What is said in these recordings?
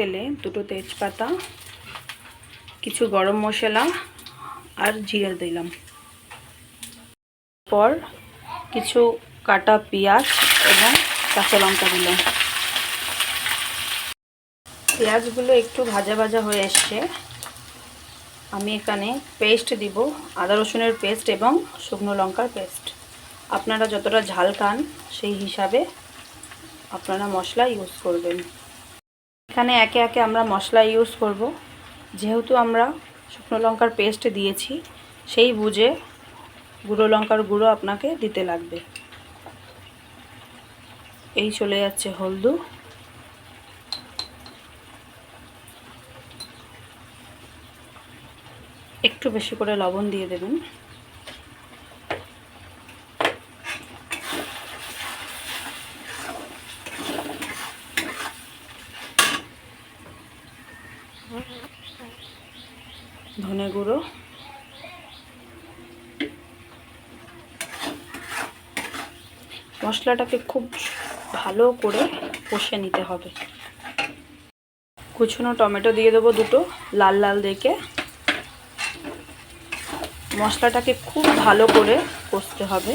তেলে দুটো তেজপাতা, কিছু গরম মশলা আর জিরে দিলাম। পর কিছু কাটা পেঁয়াজ এবং কাঁচা লঙ্কা দিলাম। পেঁয়াজগুলো একটু ভাজা ভাজা হয়ে এসছে। আমি এখানে পেস্ট দিব, আদা রসুনের পেস্ট এবং শুকনো লঙ্কার পেস্ট। আপনারা যতটা ঝাল খান, সেই হিসাবে আপনারা মশলা ইউজ করবেন। এখানে একে একে আমরা মশলা ইউজ করব। যেহেতু আমরা শুকনো লঙ্কার পেস্ট দিয়েছি, সেই বুঝে গুঁড়ো লঙ্কার গুঁড়ো আপনাকে দিতে লাগবে। এই চলে যাচ্ছে হলদু। একটু বেশি করে লবণ দিয়ে দেবেন। ধনে গুঁড়ো। মশলাটাকে খুব ভালো করে কষে নিতে হবে। কুচনো টমেটো দিয়ে দেবো দুটো, লাল লাল দেখে। মশলাটাকে খুব ভালো করে কষতে হবে।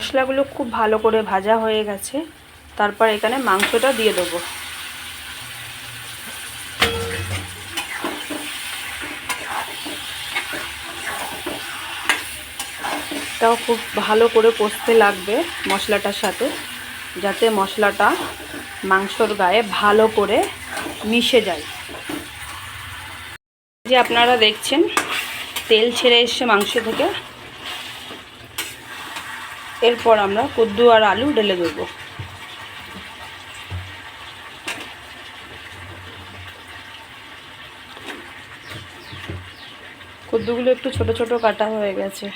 মশলাগুলো খুব ভালো করে ভাজা হয়ে গেছে। তারপর এখানে মাংসটা দিয়ে দেবো। এটাও খুব ভালো করে কষতে লাগবে মশলাটার সাথে, যাতে মশলাটা মাংসর গায়ে ভালো করে মিশে যায়। যে আপনারা দেখছেন, তেল ছেড়ে এসছে মাংস থেকে। এরপর আমরা কুদ্দু আর আলু ঢেলে দেবো। কুদ্দুগুলো একটু ছোট ছোট কাটা হয়ে গেছে।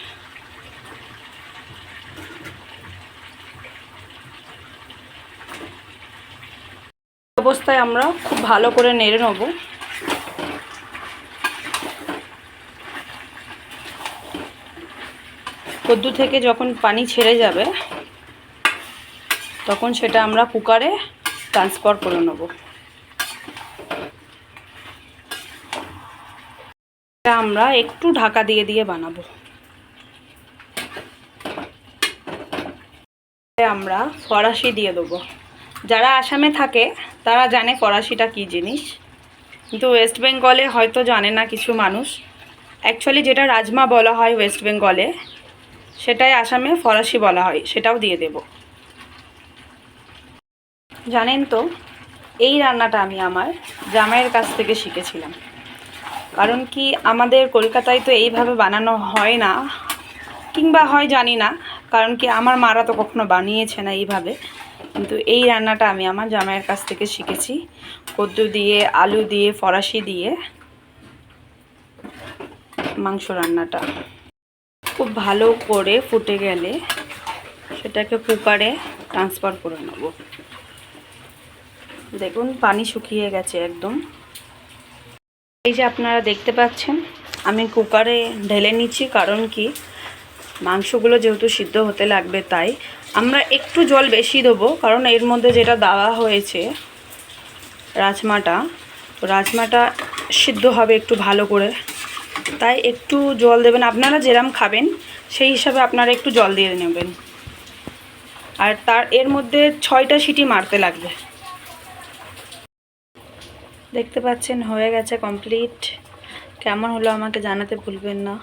অবস্থায় আমরা খুব ভালো করে নেড়ে নেব। কদ্দু থেকে যখন পানি ছেড়ে যাবে, তখন সেটা আমরা কুকারে ট্রান্সফার করে নেব। আমরা একটু ঢাকা দিয়ে দিয়ে বানাবো। আমরা ফরাসি দিয়ে দেবো। যারা আসামে থাকে, তারা জানে ফরাসিটা কী জিনিস। কিন্তু ওয়েস্ট বেঙ্গলে হয়তো জানে না কিছু মানুষ। অ্যাকচুয়ালি যেটা রাজমা বলা হয় ওয়েস্ট বেঙ্গলে, সেটাই আসামে ফরাসি বলা হয়, সেটাও দিয়ে দেব। জানেন তো, এই রান্নাটা আমি আমার জামাইয়ের কাছ থেকে শিখেছিলাম। কারণ কি আমাদের কলকাতায় তো এইভাবে বানানো হয় না, কিংবা হয় জানি না, কারণ কি আমার মারা তো কখনো বানিয়েছে না এইভাবে। কিন্তু এই রান্নাটা আমি আমার জামাইয়ের কাছ থেকে শিখেছি। কদ্দু দিয়ে, আলু দিয়ে, ফরাসি দিয়ে মাংস রান্নাটা। খুব ভালো করে ফুটে গেলে সেটাকে কুকারে ট্রান্সফার করে নেব। দেখুন, পানি শুকিয়ে গেছে একদম। এই যে আপনারা দেখতে পাচ্ছেন, আমি কুকারে ঢেলে নিচ্ছি, কারণ কি মাংসগুলো যেহেতু সিদ্ধ হতে লাগবে তাই আমরা একটু জল বেশি দেবো, কারণ এর মধ্যে যেটা দেওয়া হয়েছে রাজমাটা, তো রাজমাটা সিদ্ধ হবে একটু ভালো করে। তাই একটু জল দেবেন, আপনারা যেরম খাবেন সেই হিসাবে আপনারা একটু জল দিয়ে নেবেন। আর তার, এর মধ্যে ছয়টা সিটি মারতে লাগবে। দেখতে পাচ্ছেন, হয়ে গেছে কমপ্লিট। কেমন হলো আমাকে জানাতে ভুলবেন না।